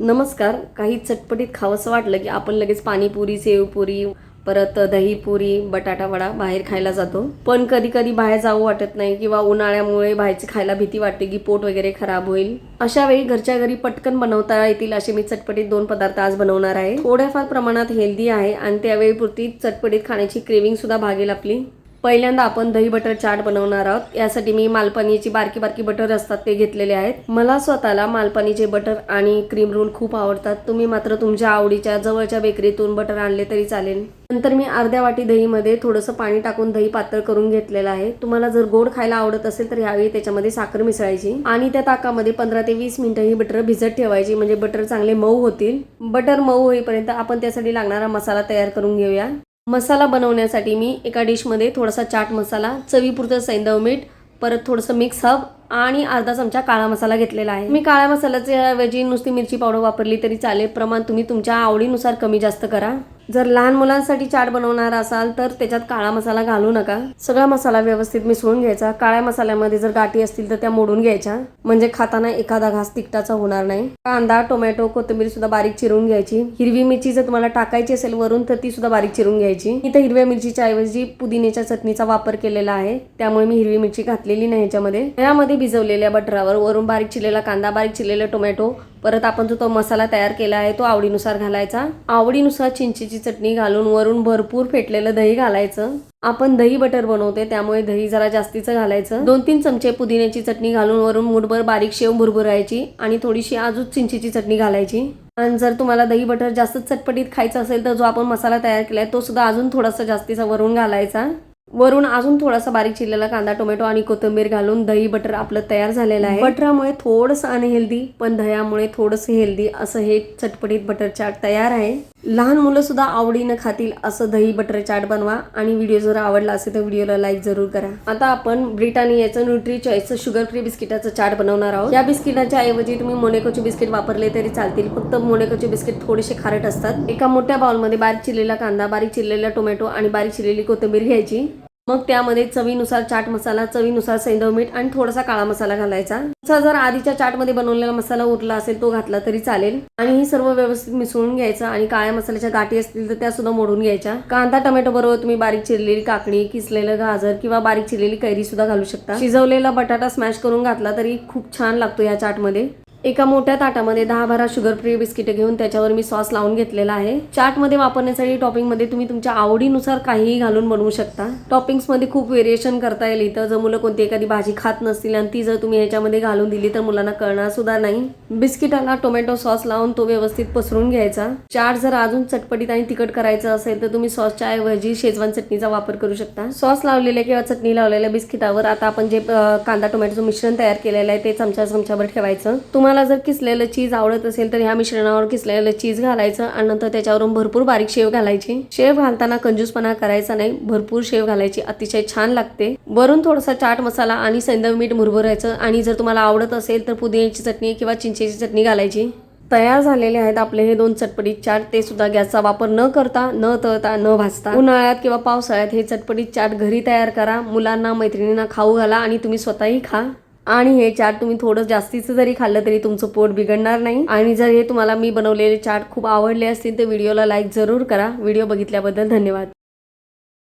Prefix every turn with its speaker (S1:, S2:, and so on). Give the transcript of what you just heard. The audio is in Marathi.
S1: नमस्कार. काही चटपटीत खावंसं वाटलं की आपण लगेच पाणीपुरी सेवपुरी परत दहीपुरी बटाटा वडा बाहेर खायला जातो. पण कधी कधी बाहेर जाऊ वाटत नाही किंवा उन्हाळ्यामुळे बाहेरची खायला भीती वाटते की पोट वगैरे खराब होईल. अशा वेळी घरच्या घरी पटकन बनवता येतील असे मी चटपटीत दोन पदार्थ आज बनवणार आहे. थोड्याफार प्रमाणात हेल्दी आहे आणि त्यावेळी पुरती चटपटीत खाण्याची क्रेविंग सुद्धा भागेल आपली. पहिल्यांदा आपण दही बटर चाट बनवणार आहोत. यासाठी मी मालपानीची बारकी बारकी बटर असतात ते घेतलेले आहेत. मला स्वतःला मालपानीचे बटर आणि क्रीम रोल खूप आवडतात. तुम्ही मात्र तुमच्या आवडीच्या जवळच्या बेकरीतून बटर आणले तरी चालेल. नंतर मी अर्ध्या वाटी दहीमध्ये थोडंसं पाणी टाकून दही पातळ करून घेतलेलं आहे. तुम्हाला जर गोड खायला आवडत असेल तर यावेळी त्याच्यामध्ये साखर मिसळायची आणि त्या ताकामध्ये पंधरा ते वीस मिनिटं ही बटर भिजत ठेवायची. म्हणजे बटर चांगले मऊ होतील. बटर मऊ होईपर्यंत आपण त्यासाठी लागणारा मसाला तयार करून घेऊया. मसाला बनवण्यासाठी मी एका डिशमध्ये थोडासा चाट मसाला चवीपुरतं सैंदव मीठ परत थोडंसं मिक्स हब आणि अर्धा चमचा काळा मसाला घेतलेला आहे. मी काळ्या मसाल्याच्या ऐवजी नुसती मिरची पावडर वापरली तरी चालेल. प्रमाण तुम्ही तुमच्या आवडीनुसार कमी जास्त करा. जर लहान मुलांसाठी चाट बनवणार असाल तर त्याच्यात काळा मसाला घालू नका. सगळा मसाला व्यवस्थित मिसळून घ्यायचा. काळ्या मसाल्यामध्ये जर गाठी असतील तर त्या मोडून घ्यायच्या. म्हणजे खाताना एखादा घास तिखटाचा होणार नाही. कांदा टोमॅटो कोथिंबीर सुद्धा बारीक चिरून घ्यायची. हिरवी मिरची जर तुम्हाला टाकायची असेल वरून तर ती सुद्धा बारीक चिरून घ्यायची. इथं हिरव्या मिरचीच्या ऐवजी पुदिन्याच्या चटणीचा वापर केलेला आहे. त्यामुळे मी हिरवी मिरची घातलेली नाही याच्यामध्ये. यामध्ये भिजवलेल्या बटरावर वरून बारीक चिरलेला कांदा बारीक चिरलेला टोमॅटो परत आपण जो तो मसाला तयार केला आहे तो आवडीनुसार घालायचा. आवडीनुसार चिंचेची चटणी घालून वरून भरपूर फेटलेलं दही घालायचं. आपण दही बटर बनवते त्यामुळे दही जरा जास्तीचं घालायचं. दोन तीन चमचे पुदिन्याची चटणी घालून वरून मुठभर बारीक शेव भुरभुरायची आणि थोडीशी अजून चिंचेची चटणी घालायची. आणि जर तुम्हाला दही बटर जास्त चटपटीत खायचं असेल तर जो आपण मसाला तयार केला आहे तो सुद्धा अजून थोडासा जास्तीचा वरून घालायचा. वरून अजून थोडासा बारीक चिरलेला कांदा टोमॅटो आणि कोथिंबीर घालून दही बटर आपलं तयार झालेलं आहे. बटरामुळे थोडंसं अनहेल्दी पण दह्यामुळे थोडंसं हेल्दी असं हे चटपटीत बटर चाट तयार आहे. लहान मुलं सुद्धा आवडीनं खातील असं दही बटर चाट बनवा. आणि व्हिडिओ जर आवडला असेल तर व्हिडिओला लाईक जरूर करा. आता आपण ब्रिटानियाचं न्यूट्री चॉईसचं शुगर फ्री बिस्किटाचं चाट बनवणार आहोत. या बिस्किटाच्या ऐवजी तुम्ही मोनेकोचे बिस्किट वापरले तरी चालतील. फक्त मोनेकोचे बिस्किट थोडेसे खारट असतात. एका मोठ्या बाउलमध्ये बारीक चिरलेला कांदा बारीक चिरलेला टोमॅटो आणि बारीक चिरलेली कोथिंबीर घ्यायची. मग त्यामध्ये चवीनुसार चाट मसाला चवीनुसार सैंदव मीठ आणि थोडासा काळा मसाला घालायचा. तुमचा जर आधीच्या चाटमध्ये बनवलेला मसाला उरला असेल तो घातला तरी चालेल. आणि हे सर्व व्यवस्थित मिसळून घ्यायचं आणि काळ्या मसाल्याच्या गाठी असतील तर त्या सुद्धा मोडून घ्यायच्या. कांदा टोमॅटो बरोबर तुम्ही बारीक चिरलेली काकडी किसलेलं गाजर किंवा बारीक चिरलेली कैरी सुद्धा घालू शकता. शिजवलेला बटाटा स्मॅश करून घातला तरी खूप छान लागतो या चाटमध्ये. एका मोठ्या ताटामध्ये दहा बारा शुगर फ्री बिस्किटे घेऊन त्याच्यावर मी सॉस लावून घेतलेला आहे. चाटमध्ये वापरण्यासाठी टॉपिंगमध्ये तुम्ही तुमच्या आवडीनुसार काहीही घालून बनवू शकता. टॉपिंग्समध्ये खूप व्हेरिएशन करता येईल इथं. जर मुलं कोणती एखादी भाजी खात नसतील आणि ती जर तुम्ही ह्याच्यामध्ये घालून दिली तर मुलांना कळणार सुद्धा नाही. बिस्किटाला टोमॅटो सॉस लावून तो व्यवस्थित पसरून घ्यायचा. चाट जर अजून चटपटीत आणि तिखट करायचं असेल तर तुम्ही सॉसच्या ऐवजी शेजवान चटणीचा वापर करू शकता. सॉस लावलेल्या किंवा चटणी लावलेल्या बिस्किटावर आता आपण जे कांदा टोमॅटोचं मिश्रण तयार केलेलं आहे ते चमचा चमच्यावर ठेवायचं. तुम्हाला तुम्हाला जर किसलेलं चीज आवडत असेल तर ह्या मिश्रणावर किसलेलं चीज घालायचं आणि नंतर त्याच्यावरून भरपूर बारीक शेव घालायची. शेव घालताना कंजूसपणा करायचा नाही भरपूर शेव घालायची. अतिशय छान लागते. वरून थोडासा चाट मसाला आणि सैंदव मीठ मुरभरायचं आणि जर तुम्हाला आवडत असेल तर पुदिन्याची चटणी किंवा चिंचेची चटणी घालायची. तयार झालेले आहेत आपले हे दोन चटपटीत चाट. ते सुद्धा गॅसचा वापर न करता न तळता न भाजता. उन्हाळ्यात किंवा पावसाळ्यात हे चटपटीत चाट घरी तयार करा. मुलांना मैत्रिणींना खाऊ घाला आणि तुम्ही स्वतःही खा. आणि हे चाट तुम्ही थोडं जास्तीचं जरी खाल्लं तरी तुमचं पोट बिघडणार नाही. आणि जर हे तुम्हाला मी बनवलेले चाट खूप आवडले असतील तर व्हिडिओला लाईक जरूर करा. व्हिडिओ बघितल्याबद्दल धन्यवाद.